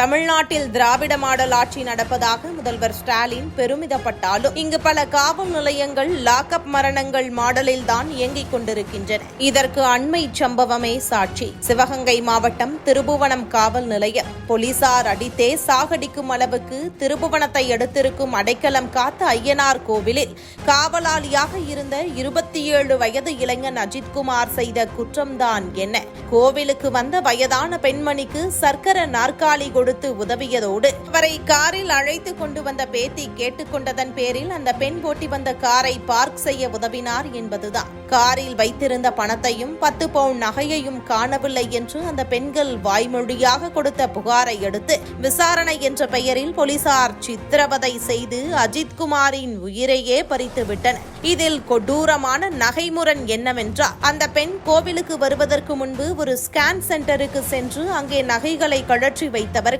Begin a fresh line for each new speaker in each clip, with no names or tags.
தமிழ்நாட்டில் திராவிட மாடல் ஆட்சி நடப்பதாக முதல்வர் ஸ்டாலின் பெருமிதப்பட்டாலும் இங்கு பல காவல் நிலையங்கள் லாக்அப் மரணங்கள் மாடலில் தான் இயங்கிக் கொண்டிருக்கின்றன. இதற்கு அண்மை சம்பவமே சாட்சி. சிவகங்கை மாவட்டம் திருபுவனம் காவல் நிலையம். போலீசார் அடித்தே சாகடிக்கும் அளவுக்கு திருபுவனத்தை எடுத்திருக்கும் அடைக்கலம் காத்த ஐயனார் கோவிலில் காவலாளியாக இருந்த இருபத்தி ஏழு வயது இளைஞன் அஜித்குமார் செய்த குற்றம்தான் என்ன? கோவிலுக்கு வந்த வயதான பெண்மணிக்கு சர்க்கர நாற்காலி கொடுத்து உதவியதோடு அவரை காரில் அழைத்து கொண்டு வந்த பேத்தி கேட்டுக்கொண்டதன் பேரில் அந்த பெண் ஓட்டி வந்த காரை பார்க் செய்ய உதவினார் என்பதுதான். காரில் வைத்திருந்த பணத்தையும் பத்து பவுன் நகையையும் காணவில்லை என்று அந்த பெண்கள் வாய்மொழியாக கொடுத்த புகாரை அடுத்து விசாரணை என்ற பெயரில் போலீசார் சித்திரவதை செய்து அஜித்குமாரின் உயிரையே பறித்து விட்டனர். இதில் கொடூரமான நகைமுரண் என்னவென்றால் அந்த பெண் கோவிலுக்கு வருவதற்கு முன்பு ஒரு ஸ்கேன் சென்டருக்கு சென்று அங்கே நகைகளை கழற்றி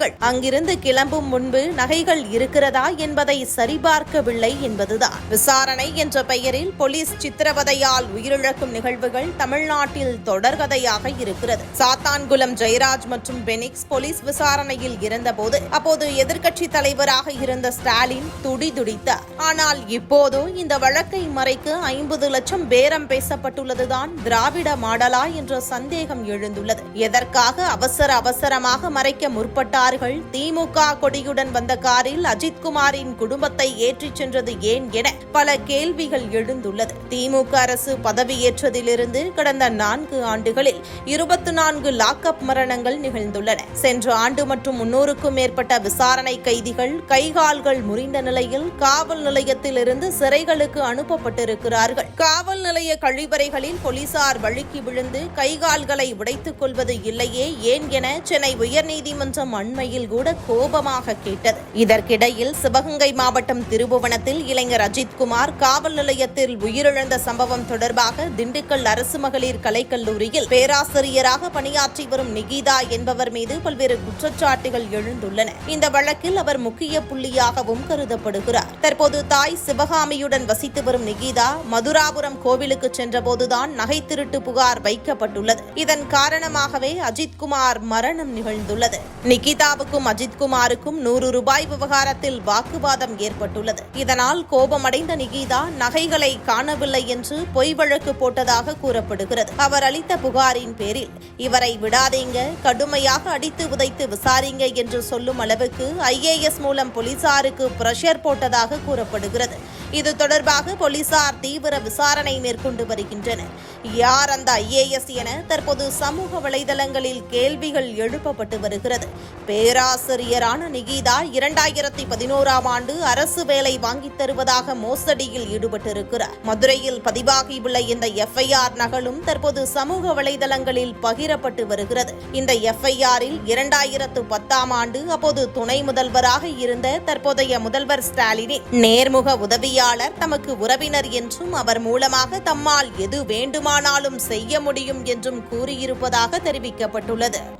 வைத்தவர்கள் அங்கிருந்து கிளம்பும் முன்பு நகைகள் இருக்கிறதா என்பதை சரிபார்க்கவில்லை என்பதுதான். விசாரணை என்ற பெயரில் போலீஸ் சித்திரவதையால் உயிரிழக்கும் நிகழ்வுகள் தமிழ்நாட்டில் தொடர்கதையாக இருக்கிறது. சாத்தான்குளம் ஜெயராஜ் மற்றும் பெனிக்ஸ் போலீஸ் விசாரணையில் இருந்தபோது அப்போது எதிர்க்கட்சி தலைவராக இருந்த ஸ்டாலின் துடிதுடித்தார் ஆனால் இப்போதோ இந்த வழக்கை மறைக்க ஐம்பது லட்சம் பேரம் பேசப்பட்டுள்ளதுதான் திராவிட மாடலா என்ற சந்தேகம் எழுந்துள்ளது. எதற்காக அவசர அவசரமாக மறைக்க முற்பட்டார் கார்கள் திமுக கொடியுடன் வந்த காரில் அஜித்குமாரின் குடும்பத்தை ஏற்றிச் சென்றது ஏன் என பல கேள்விகள் எழுந்துள்ளது. திமுக அரசு பதவியேற்றதிலிருந்து கடந்த நான்கு ஆண்டுகளில் இருபத்தி நான்கு லாக்அப் மரணங்கள் நிகழ்ந்துள்ளன. சென்ற ஆண்டு மற்றும் முன்னூறுக்கும் மேற்பட்ட விசாரணை கைதிகள் கைகால்கள் முறிந்த நிலையில் காவல் நிலையத்திலிருந்து சிறைகளுக்கு அனுப்பப்பட்டிருக்கிறார்கள். காவல் நிலைய கழிவறைகளில் போலீசார் வழுக்கி விழுந்து கைகால்களை உடைத்துக் கொள்வது இல்லையே ஏன் என சென்னை உயர்நீதிமன்றம் உண்மையில் கூட கோபமாக கேட்டது. இதற்கிடையில் சிவகங்கை மாவட்டம் திருபுவனத்தில் இளைஞர் அஜித்குமார் காவல் நிலையத்தில் உயிரிழந்த சம்பவம் தொடர்பாக திண்டுக்கல் அரசு மகளிர் கலைக்கல்லூரியில் பேராசிரியராக பணியாற்றி வரும் நிகிதா என்பவர் மீது பல்வேறு குற்றச்சாட்டுகள் எழுந்துள்ளன. இந்த வழக்கில் அவர் முக்கிய புள்ளியாகவும் கருதப்படுகிறார். தற்போது தாய் சிவகாமியுடன் வசித்து வரும் நிகிதா மதுராபுரம் கோவிலுக்கு சென்றபோதுதான் நகை திருட்டு புகார் வைக்கப்பட்டுள்ளது. இதன் காரணமாகவே அஜித்குமார் மரணம் நிகழ்ந்துள்ளது. நிகிதா நிகிதாவுக்கும் அஜித்குமாருக்கும் நூறு ரூபாய் விவகாரத்தில் வாக்குவாதம் ஏற்பட்டுள்ளது. இதனால் கோபமடைந்த நிகிதா நகைகளை காணவில்லை என்று பொய் வழக்கு போட்டதாக கூறப்படுகிறது. அவர் அளித்த புகாரின் பேரில் இவரை விடாதீங்க கடுமையாக அடித்து உதைத்து விசாரிங்க என்று சொல்லும் அளவுக்கு ஐஏஎஸ் மூலம் போலீசாருக்கு பிரஷர் போட்டதாக கூறப்படுகிறது. இது தொடர்பாக போலீசார் தீவிர விசாரணை மேற்கொண்டு வருகின்றனர். யார் அந்த ஐஏஎஸ் என தற்போது சமூக வலைதளங்களில் கேள்விகள் எழுப்பப்பட்டு வருகிறது. பேராசிரியரான நிகிதா இரண்டாயிரத்தி பதினோராம் ஆண்டு அரசு வேலை வாங்கித் தருவதாக மோசடியில் ஈடுபட்டிருக்கிறார். மதுரையில் பதிவாகியுள்ள இந்த எஃப்ஐஆர் நகலும் தற்போது சமூக வலைதளங்களில் பகிரப்பட்டு வருகிறது. இந்த எஃப்ஐஆரில் இரண்டாயிரத்து பத்தாம் ஆண்டு அப்போது துணை முதல்வராக இருந்த தற்போதைய முதல்வர் ஸ்டாலினின் நேர்முக உதவியாளர் தமக்கு உறவினர் என்றும் அவர் மூலமாக தம்மால் எது வேண்டுமானாலும் செய்ய முடியும் என்றும் கூறியிருப்பதாக தெரிவிக்கப்பட்டுள்ளது.